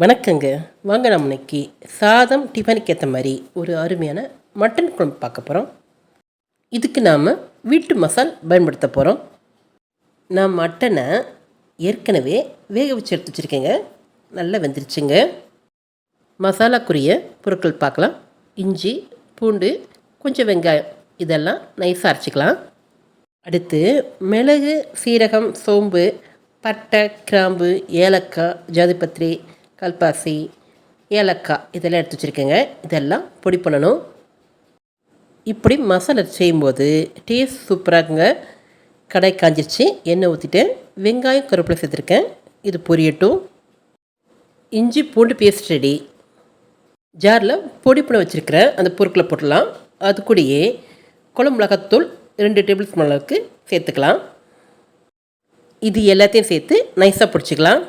வணக்கங்க. வாங்க நம்ம இன்னைக்கு சாதம் டிஃபனுக்கு ஏற்ற மாதிரி ஒரு அருமையான மட்டன் குழம்பு பார்க்க போகிறோம் இதுக்கு நாம் வீட்டு மசால் பயன்படுத்த போகிறோம் நான் மட்டனை ஏற்கனவே வேக வச்சு எடுத்து வச்சுருக்கேங்க. நல்லா வெந்துருச்சுங்க. மசாலாக்குரிய பொருட்கள் பார்க்கலாம். இஞ்சி பூண்டு கொஞ்சம் வெங்காயம். இதெல்லாம் நைஸாக அரைச்சிக்கலாம். அடுத்து மிளகு சீரகம் சோம்பு பட்டை கிராம்பு ஏலக்காய் ஜாதிபத்திரி கல்பாசி ஏலக்காய் இதெல்லாம் எடுத்து வச்சுருக்கேங்க. இதெல்லாம் பொடி பண்ணணும். இப்படி மசாலா செய்யும்போது டேஸ்ட் சூப்பராக இருக்குங்க. கடை காஞ்சிருச்சு. எண்ணெய் ஊற்றிட்டேன் வெங்காயம் கருவேப்பிலை சேர்த்துருக்கேன். இது பொரியட்டும். இஞ்சி பூண்டு பேஸ்ட் ரெடி ஜாரில் பொடி பண்ண வச்சுருக்கிறேன். அந்த பொருட்களை போட்டுடலாம். அது கூடயே குழம்பு மிளகாத்தூள் ரெண்டு டேபிள் ஸ்பூன் அளவுக்கு சேர்த்துக்கலாம். இது எல்லாத்தையும் சேர்த்து நைஸாக பிடிச்சிக்கலாம்.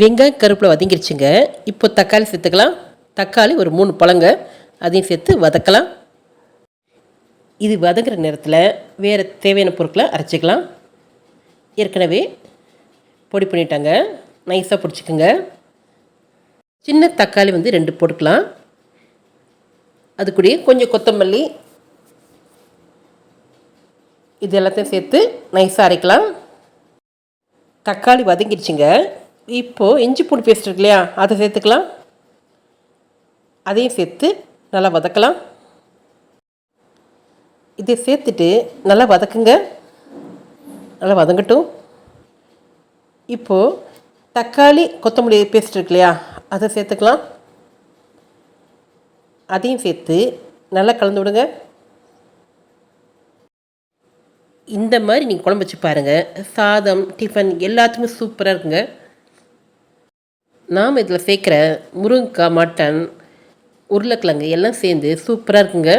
வெங்காயம் கருப்பில் வதங்கிருச்சுங்க. இப்போ தக்காளி சேர்த்துக்கலாம். தக்காளி ஒரு மூணு பழங்க. அதையும் சேர்த்து வதக்கலாம். இது வதங்குற நேரத்தில் வேறு தேவையான பொருட்களை அரைச்சிக்கலாம். ஏற்கனவே பொடி பண்ணிட்டாங்க. நைஸாக பிடிச்சிக்கோங்க. சின்ன தக்காளி வந்து ரெண்டு போட்டுக்கலாம். அது கூடயே கொஞ்சம் கொத்தமல்லி இது எல்லாத்தையும் சேர்த்து நைஸாக அரைக்கலாம். தக்காளி வதங்கிடுச்சுங்க இப்போது இஞ்சி பூண்டு பேஸ்ட் இருக்கு இல்லையா அதை சேர்த்துக்கலாம். அதையும் சேர்த்து நல்லா வதக்கலாம். இதை சேர்த்துட்டு நல்லா வதக்குங்க. நல்லா வதங்கட்டும். இப்போது தக்காளி கொத்தமல்லி பேஸ்ட் இருக்கு இல்லையா அதை சேர்த்துக்கலாம். அதையும் சேர்த்து நல்லா கலந்து விடுங்க. இந்த மாதிரி நீங்கள் குழம்பு வச்சு பாருங்கள் சாதம் டிஃபன் எல்லாத்துக்குமே சூப்பராக இருக்குங்க. நாம் இதில் சேர்க்குற முருங்கைக்காய் மட்டன் உருளைக்கிழங்கு எல்லாம் சேர்ந்து சூப்பராக இருக்குங்க.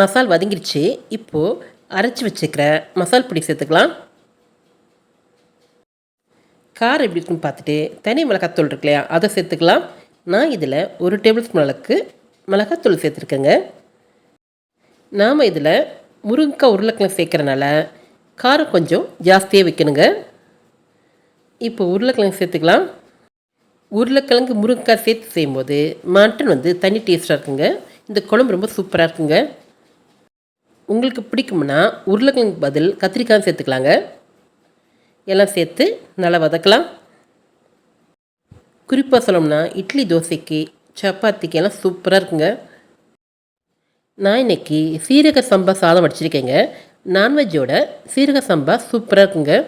மசால் வதங்கிடுச்சு இப்போது அரைச்சி வச்சுக்கிற மசால் பொடி சேர்த்துக்கலாம். காரம் எப்படி இருக்குன்னு பார்த்துட்டு தனி மிளகாத்தூள் இருக்கு இல்லையா அதை சேர்த்துக்கலாம். நான் இதில் ஒரு டேபிள் ஸ்பூன் அளவுக்கு மிளகாத்தூள் சேர்த்துருக்கேங்க. நாம் இதில் முருங்கைக்காய் உருளைக்கிழங்கு சேர்க்குறனால காரம் கொஞ்சம் ஜாஸ்தியாக வைக்கணுங்க. இப்போ உருளைக்கிழங்கு சேர்த்துக்கலாம். உருளைக்கிழங்கு முருங்கைக்காய் சேர்த்து செய்யும்போது மட்டன் வந்து தனி டேஸ்ட்டாக இருக்குங்க. இந்த குழம்பு ரொம்ப சூப்பராக இருக்குங்க. உங்களுக்கு பிடிக்கும்னா உருளைக்கிழங்கு பதில் கத்திரிக்காய் சேர்த்துக்கலாங்க. எல்லாம் சேர்த்து நல்லா வதக்கலாம். குறிப்பாக சொல்லணும்னா இட்லி தோசைக்கு சப்பாத்திக்கு எல்லாம் சூப்பராக இருக்குங்க. நான் இன்னைக்கு சீரக சம்பா சாதம் வடிச்சிருக்கேங்க. நான்வெஜ்ஜோட சீரக சம்பா சூப்பராக இருக்குங்க.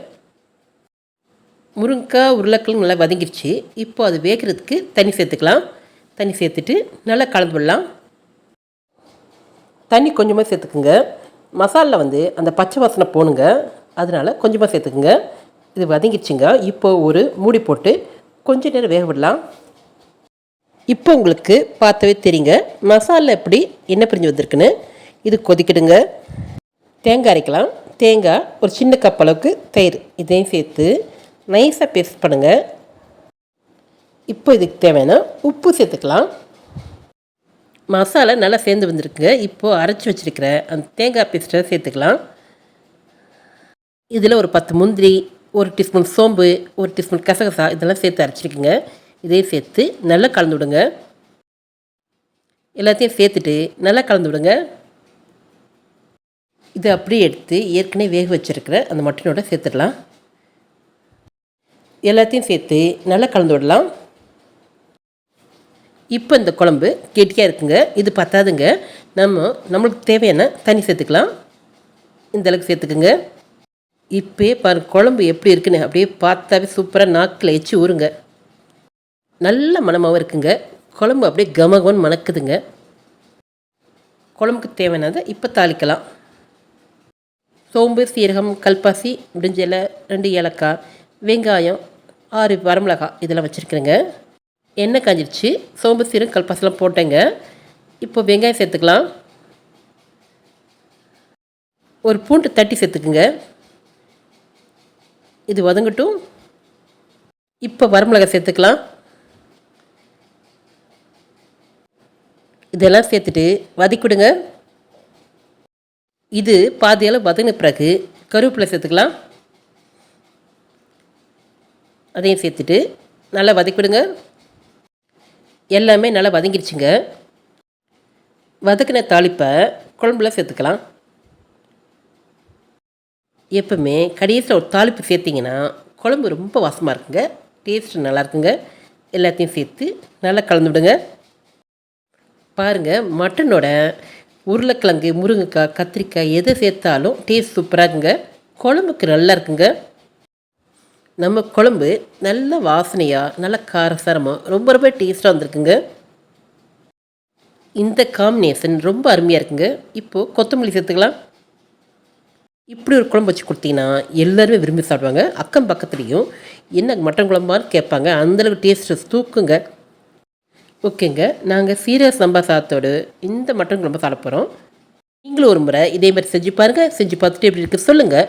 முருங்கைக்காய் உருளைக்கிழங்கு நல்லா வதங்கிருச்சு. இப்போ அது வேகிறதுக்கு தண்ணி சேர்த்துக்கலாம். தண்ணி சேர்த்துட்டு நல்லா கலந்து விடலாம். தண்ணி கொஞ்சமாக சேர்த்துக்குங்க. மசாலில் வந்து அந்த பச்சை வாசனை போகணுங்க அதனால் கொஞ்சமாக சேர்த்துக்குங்க. இது வதங்கிடுச்சுங்க இப்போ ஒரு மூடி போட்டு கொஞ்ச நேரம் வேக விடலாம். இப்போ உங்களுக்கு பார்த்தவே தெரியுங்க. மசாலா எப்படி என்ன பிரிஞ்சு வந்திருக்குன்னு. இது கொதிக்கிடுங்க தேங்காய் அரைக்கலாம். தேங்காய் ஒரு சின்ன கப் அளவுக்கு தயிர். இதையும் சேர்த்து நைஸாக பேஸ்ட் பண்ணுங்கள் இப்போ இதுக்கு தேவையான உப்பு சேர்த்துக்கலாம். மசாலா நல்லா சேர்ந்து வந்திருக்குங்க இப்போது அரைச்சி வச்சுருக்கிற அந்த தேங்காய் பேஸ்ட்டை சேர்த்துக்கலாம். இதில் ஒரு பத்து முந்திரி ஒரு டீஸ்பூன் சோம்பு ஒரு டீஸ்பூன் கசகசா இதெல்லாம் சேர்த்து அரைச்சிருக்குங்க. இதையும் சேர்த்து நல்லா கலந்து விடுங்க. எல்லாத்தையும் சேர்த்துட்டு நல்லா கலந்து விடுங்க. இதை அப்படியே எடுத்து ஏற்கனவே வேக வச்சுருக்கிற அந்த மட்டனோட சேர்த்துடலாம். எல்லாத்தையும் சேர்த்து நல்லா கலந்து விடலாம். இப்போ இந்த குழம்பு கெட்டியாக இருக்குங்க. இது பத்தாதுங்க. நம்ம நம்மளுக்கு தேவையான தண்ணி சேர்த்துக்கலாம். இந்த அளவுக்கு சேர்த்துக்குங்க. இப்போயே பாரு குழம்பு எப்படி இருக்குன்னு அப்படியே பார்த்தாவே சூப்பராக நாக்கில் எச்சு ஊறுங்க நல்ல மணமாகவும் இருக்குங்க. குழம்பு அப்படியே கமகமன்னு மணக்குதுங்க. குழம்புக்கு தேவையானதை இப்போ தாளிக்கலாம். சோம்பு சீரகம் கல்பாசி முடிஞ்ச இலை ரெண்டு ஏலக்காய் வெங்காயம் ஆறு வரமிளகாய் இதெல்லாம் வச்சுருக்குறேங்க. எண்ணெய் காஞ்சிருச்சு. சோம்பு சீரும் கல்பாசெல்லாம் போட்டேங்க. இப்போ வெங்காயம் சேர்த்துக்கலாம். ஒரு பூண்டு தட்டி சேர்த்துக்குங்க. இது வதங்கட்டும். இப்போ வரமிளகாய் சேர்த்துக்கலாம். இதெல்லாம் சேர்த்துட்டு வதக்கிவிடுங்க. இது பாதியளவு வதங்கின பிறகு கருவேப்பிலை சேர்த்துக்கலாம். அதையும் சேர்த்துட்டு நல்லா வதக்கி விடுங்க எல்லாமே நல்லா வதங்கிடுச்சுங்க வதக்கின தாளிப்பை குழம்புல சேர்த்துக்கலாம். எப்பவுமே கடைசியில் ஒரு தாளிப்பு சேர்த்திங்கன்னா குழம்பு ரொம்ப வாசமாக இருக்குங்க. டேஸ்ட்டு நல்லா இருக்குங்க. எல்லாத்தையும் சேர்த்து நல்லா கலந்து விடுங்க. பாருங்கள் மட்டனோட உருளைக்கிழங்கு முருங்கைக்காய் கத்திரிக்காய் எதை சேர்த்தாலும் டேஸ்ட் சூப்பராக இருக்குங்க. குழம்புக்கு நல்லா இருக்குங்க. நம்ம குழம்பு நல்ல வாசனையாக நல்ல காரசாரமாக ரொம்ப ரொம்ப டேஸ்ட்டாக வந்திருக்குங்க. இந்த காம்பினேஷன் ரொம்ப அருமையாக இருக்குங்க. இப்போது கொத்தமல்லி சேர்த்துக்கலாம். இப்படி ஒரு குழம்பு வச்சு கொடுத்தீங்கன்னா எல்லாருமே விரும்பி சாப்பிடுவாங்க. அக்கம் பக்கத்துலேயும் என்ன மட்டன் குழம்பான்னு கேட்பாங்க. அந்தளவுக்கு டேஸ்ட்டு தூக்குங்க. ஓகேங்க. நாங்கள் சீரக சம்பா சாதத்தோடு இந்த மட்டன் குழம்பு சாப்பிட போகிறோம் நீங்களும் ஒரு முறை இதே மாதிரி செஞ்சு பாருங்கள் செஞ்சு பார்த்துட்டு எப்படி இருக்குது சொல்லுங்கள்